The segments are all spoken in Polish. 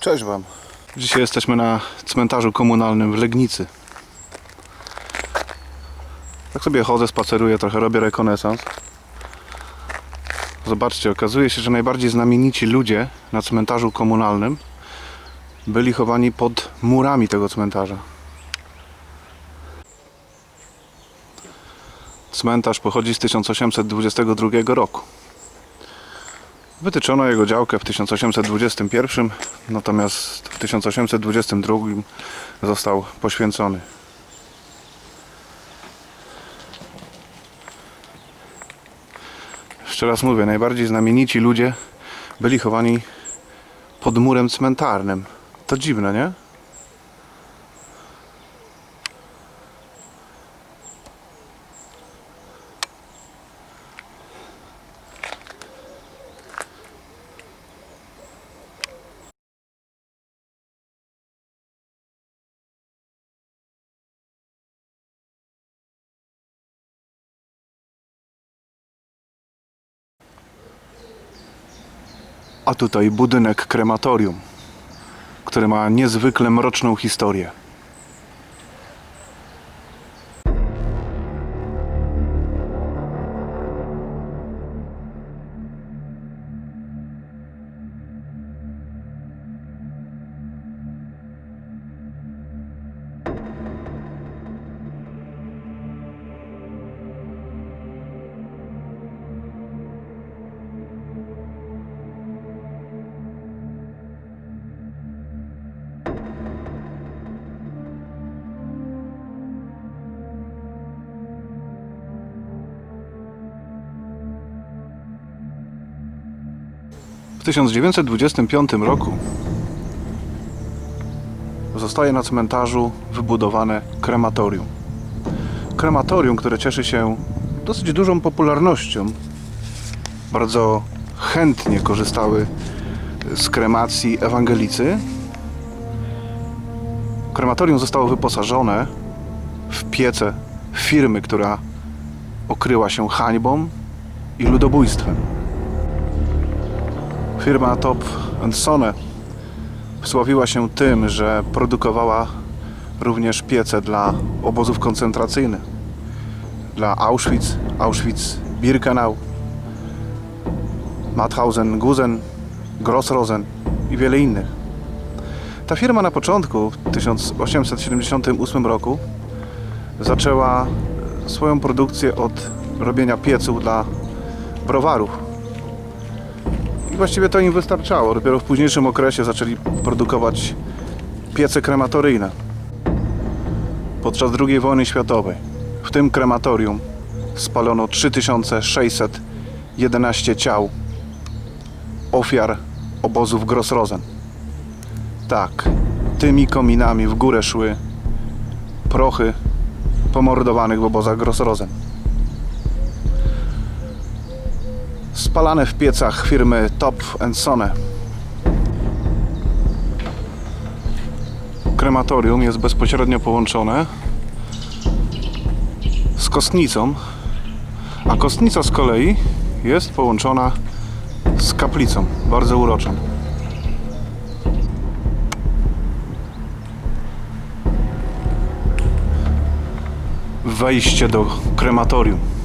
Cześć Wam. Dzisiaj jesteśmy na cmentarzu komunalnym w Legnicy. Tak sobie chodzę, spaceruję, trochę robię rekonesans. Zobaczcie, okazuje się, że najbardziej znamienici ludzie na cmentarzu komunalnym byli chowani pod murami tego cmentarza. Cmentarz pochodzi z 1822 roku. Wytyczono jego działkę w 1821, natomiast w 1822 został poświęcony. Jeszcze raz mówię, najbardziej znamienici ludzie byli chowani pod murem cmentarnym. To dziwne, nie? A tutaj budynek krematorium, który ma niezwykle mroczną historię. 1925 roku zostaje na cmentarzu wybudowane krematorium. Krematorium, które cieszy się dosyć dużą popularnością. Bardzo chętnie korzystały z kremacji ewangelicy. Krematorium zostało wyposażone w piece firmy, która okryła się hańbą i ludobójstwem. Firma Top Sone wsławiła się tym, że produkowała również piece dla obozów koncentracyjnych, dla Auschwitz, Auschwitz-Birkenau, Mauthausen, Gusen, Grossrosen i wiele innych. Ta firma na początku, w 1878 roku, zaczęła swoją produkcję od robienia pieców dla browarów. Właściwie to im wystarczało. Dopiero w późniejszym okresie zaczęli produkować piece krematoryjne. Podczas II wojny światowej w tym krematorium spalono 3611 ciał ofiar obozów Grossrosen. Tak, tymi kominami w górę szły prochy pomordowanych w obozach Grossrosen. Spalane w piecach firmy Top Sone. Krematorium jest bezpośrednio połączone z kostnicą, a kostnica z kolei jest połączona z kaplicą, bardzo uroczą. Wejście do krematorium.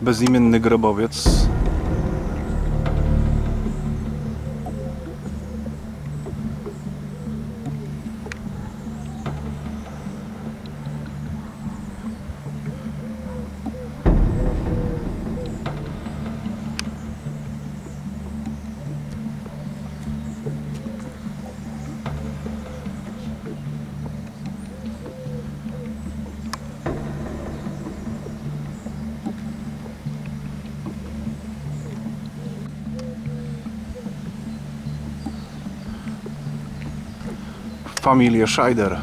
Bezimienny grobowiec. Familię Scheider.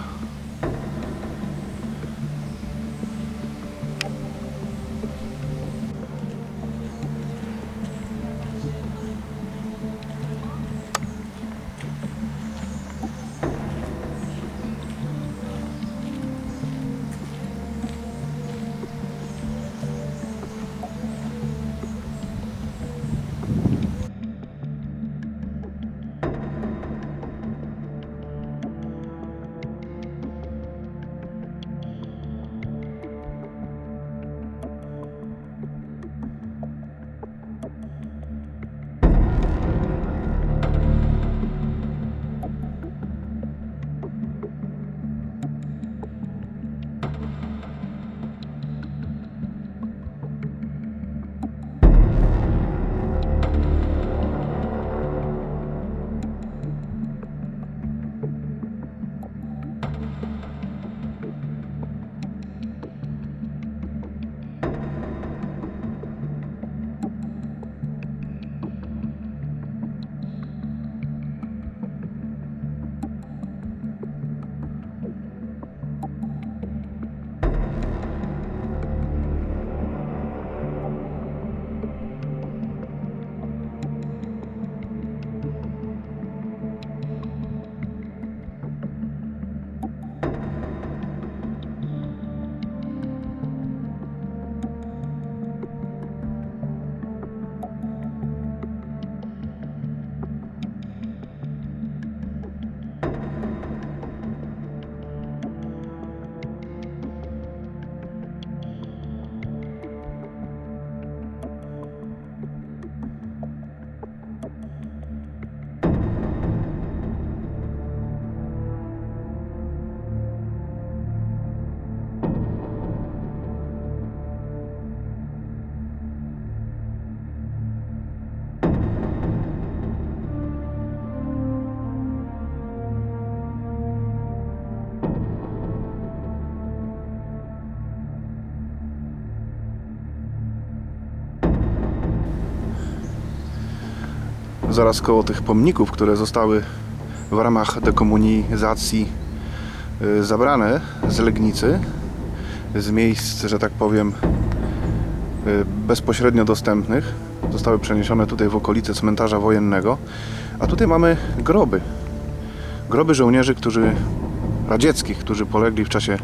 Zaraz koło tych pomników, które zostały w ramach dekomunizacji y, zabrane z Legnicy, z miejsc, że tak powiem, y, bezpośrednio dostępnych. Zostały przeniesione tutaj w okolice cmentarza wojennego. A tutaj mamy groby. Groby żołnierzy, którzy radzieckich, którzy polegli w czasie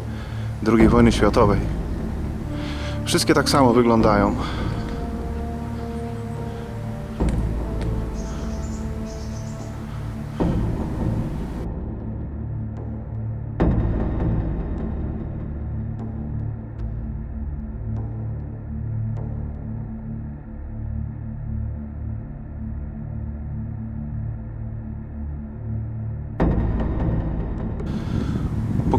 II wojny światowej. Wszystkie tak samo wyglądają.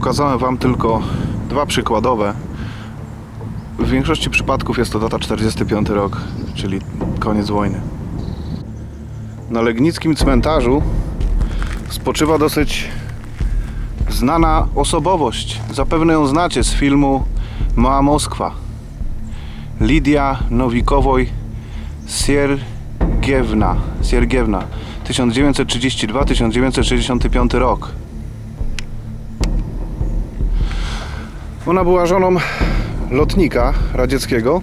Pokazałem Wam tylko dwa przykładowe. W większości przypadków jest to data 45 rok, czyli koniec wojny. Na Legnickim cmentarzu spoczywa dosyć znana osobowość. Zapewne ją znacie z filmu Mała Moskwa. Lidia Nowikowoj Siergiewna. Siergiewna. 1932-1965 rok. Ona była żoną lotnika radzieckiego,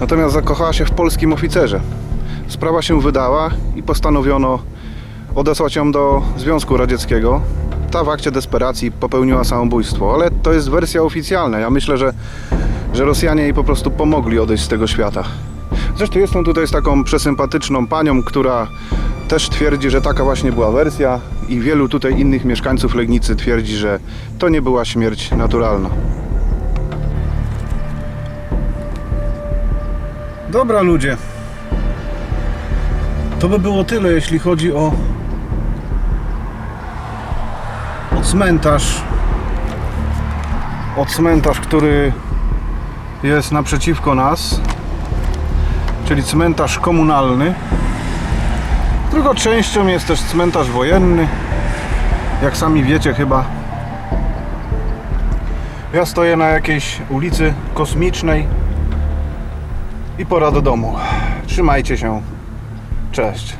natomiast zakochała się w polskim oficerze. Sprawa się wydała i postanowiono odesłać ją do Związku Radzieckiego. Ta w akcie desperacji popełniła samobójstwo, ale to jest wersja oficjalna. Ja myślę, że, że Rosjanie jej po prostu pomogli odejść z tego świata. Zresztą jestem tutaj z taką przesympatyczną panią, która też twierdzi, że taka właśnie była wersja i wielu tutaj innych mieszkańców Legnicy twierdzi, że to nie była śmierć naturalna. Dobra ludzie. To by było tyle, jeśli chodzi o, o cmentarz. O cmentarz, który jest naprzeciwko nas. Czyli cmentarz komunalny. Drugą częścią jest też cmentarz wojenny. Jak sami wiecie chyba. Ja stoję na jakiejś ulicy kosmicznej i pora do domu. Trzymajcie się. Cześć.